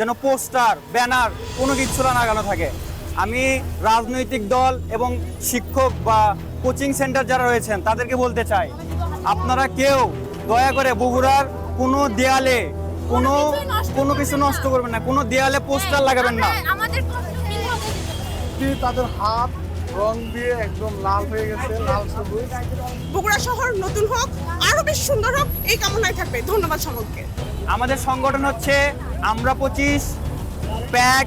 যেন poster banner কোনো কিছু না লাগানো থাকে। আমি রাজনৈতিক দল এবং শিক্ষক বা কোচিং সেন্টার যারা রয়েছেন তাদেরকে বলতে চাই আপনারা কেউ দয়া করে বগুড়ার কোনো দেয়ালে কোনো কোনো কিছু নষ্ট করবেন না কোনো দেয়ালে পোস্টার লাগাবেন না। কি তাদের হাত রং দিয়ে একদম লাল হয়ে গেছে লাল সবুজ। বগুড়া শহর নতুন হোক আরও বেশ সুন্দর হোক এই কামনায় থাকবে। ধন্যবাদ সকলকে। আমাদের সংগঠন হচ্ছে আমরা পঁচিশ, প্যাক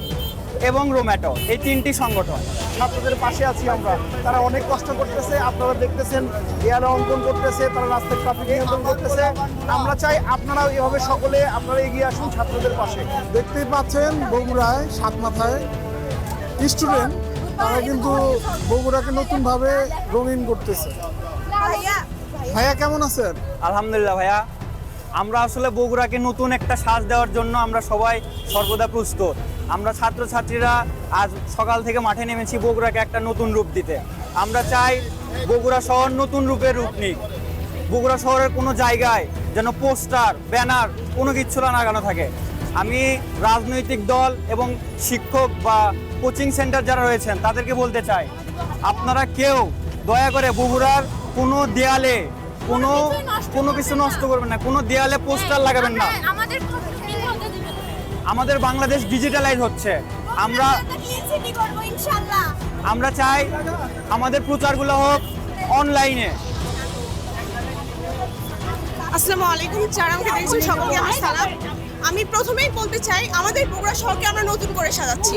এবং রোম্যাটো, এই তিনটি সংগঠন। ছাত্রদের পাশে আছি আমরা। তারা অনেক কষ্ট করতেছে, আপনারা দেখতেছেন দেয়ালে অঙ্কন করতেছে, তারা রাস্তায় ট্রাফিক নিয়ন্ত্রণ করতেছে। আমরা চাই আপনারাও এভাবে সকলে আপনারা এগিয়ে আসুন ছাত্রদের পাশে। দেখতেই পাচ্ছেন বগুড়ায় সাত মাথায় স্টুডেন্ট তারা কিন্তু বগুড়াকে নতুনভাবে রঙিন করতেছে। ভাইয়া কেমন আছেন? আলহামদুলিল্লাহ ভাইয়া। আমরা আসলে বগুড়াকে নতুন একটা সাজ দেওয়ার জন্য আমরা সবাই সর্বদা প্রস্তুত। আমরা ছাত্রছাত্রীরা আজ সকাল থেকে মাঠে নেমেছি বগুড়াকে একটা নতুন রূপ দিতে। আমরা চাই বগুড়া শহর নতুন রূপের রূপ নিক। বগুড়া শহরের কোনো জায়গায় যেন পোস্টার, ব্যানার কোনো কিচ্ছু না লাগানো থাকে। আমি রাজনৈতিক দল এবং শিক্ষক বা কোচিং সেন্টার যারা রয়েছেন তাদেরকে বলতে চাই, আপনারা কেউ দয়া করে বগুড়ার কোনো দেয়ালে কোনো কোনো কিছু নষ্ট করবেন না। কোনো দেয়ালে পোস্টার লাগাবেন না। আমাদের বাংলাদেশ ডিজিটালাইজ হচ্ছে। আমরা। আমরা চাই আমাদের প্রচারগুলো হোক অনলাইনে আসসালামু আলাইকুম যারা আমাকে দেখছেন সকলকে আমার সালাম। আমি প্রথমেই বলতে চাই আমাদের বগুড়া শহরকে আমরা নতুন করে সাজাচ্ছি।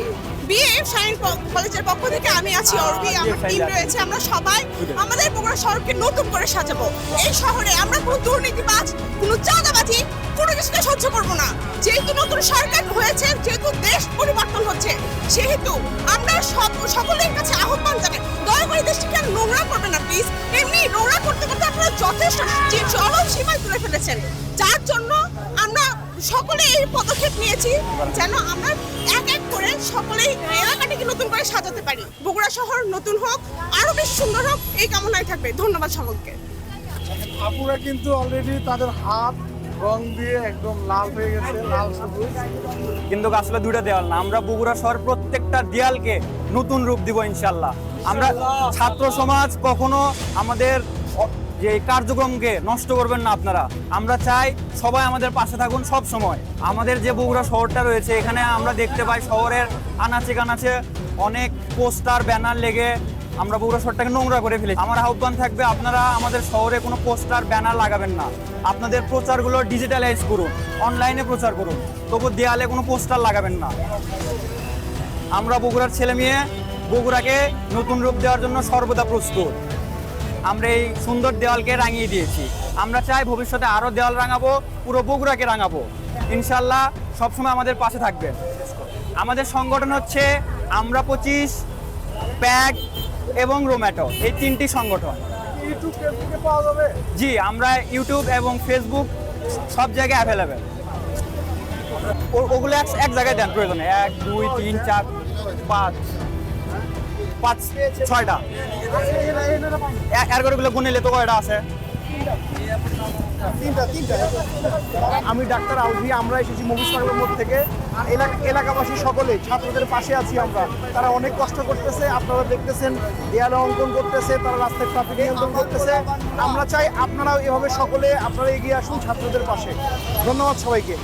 বিএ শাইন কলেজের পক্ষ থেকে আমি আছি অরবি আমার টিম রয়েছে আমরা সবাই আমাদের বগুড়া শহরকে নতুন করে সাজাবো। এই শহরে আমরা কোনো দুর্নীতিবাজ কোনো চাঁদাবাজি কোনো কিছুকে সহ্য করব না। যেহেতু নতুন সরকার হয়েছে যেহেতু দেশ পরিবর্তন হচ্ছে সেহেতু আমরা সব সকলের কাছে আহ্বান জানাই দয়া করে দেশটিকে নোংরা করবেন না প্লিজ এমনি নোংরা করতে করতে আপনারা যথেষ্ট চরম সীমায় তুলে ফেলেছেন। যার জন্য আমরা সকলে এই পদক্ষেপ নিয়েছি যেন আমরা এক এক করে সকলেই এলাকাটিকে নতুন করে সাজাতে পারি। বগুড়া শহর নতুন হোক আরও বেশ সুন্দর হোক এই কামনায় থাকবে। ধন্যবাদ সকলকে। আপুরা কিন্তু অলরেডি তাদের হাত রং দিয়ে একদম লাল হয়ে গেছে লাল সবুজ। কিন্তু আসলে দুইটা দেওয়াল না আমরা বগুড়া শহর প্রত্যেকটা দেয়ালকে নতুন রূপ দিব ইনশাল্লাহ। আমরা ছাত্র সমাজ কখনো আমাদের যে কার্যক্রমকে নষ্ট করবেন না আপনারা। আমরা চাই সবাই আমাদের পাশে থাকুন সব সময়। আমাদের যে বগুড়া শহরটা রয়েছে, এখানে আমরা দেখতে পাই শহরের আনাচে কানাচে অনেক পোস্টার, ব্যানার লেগে আমরা বগুড়া শহরটাকে নোংরা করে ফেলেছি। আমার আহ্বান থাকবে আপনারা আমাদের শহরে কোনো পোস্টার, ব্যানার লাগাবেন না। আপনাদের প্রচারগুলো ডিজিটালাইজ করুন অনলাইনে প্রচার করুন। তবু দেয়ালে কোনো পোস্টার লাগাবেন না। আমরা বগুড়ার ছেলে মেয়ে বগুড়াকে নতুন রূপ দেওয়ার জন্য সর্বদা প্রস্তুত। আমরা এই সুন্দর দেওয়ালকে রাঙিয়ে দিয়েছি। আমরা চাই ভবিষ্যতে আরও দেওয়াল রাঙাবো, পুরো বগুড়াকে রাঙাবো। ইনশাল্লাহ সবসময় আমাদের পাশে থাকবেন। আমাদের সংগঠন হচ্ছে আমরা পঁচিশ প্যাক এবং রোম্যাটো, এই তিনটি সংগঠন। জি, আমরা ইউটিউব এবং ফেসবুক সব জায়গায় অ্যাভেলেবেল ওগুলো এক জায়গায় দেন প্রয়োজনে। এক, দুই, তিন, চার, পাঁচ। পাঁচ ছয়টা। এ- এর করে গুলো গুনিলে তো কয়টা আছে? তিনটা তিনটা। আমি ডাক্তার আউধি আমরা এসেছি মফিজ পাগলের মধ্যে থেকে। এলাকা এলাকাবাসী সকলে ছাত্রদের পাশে আছি আমরা। তারা অনেক কষ্ট করতেছে আপনারা দেখতেছেন দেয়ালে অঙ্কন করতেছে তারা রাস্তায় ট্রাফিক নিয়ন্ত্রণ করতেছে। আমরা চাই আপনারাও এভাবে সকলে আপনারা এগিয়ে আসুন ছাত্রদের পাশে। ধন্যবাদ সবাইকে।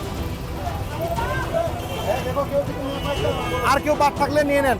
আর কেউ বাদ থাকলে নিয়ে নেন।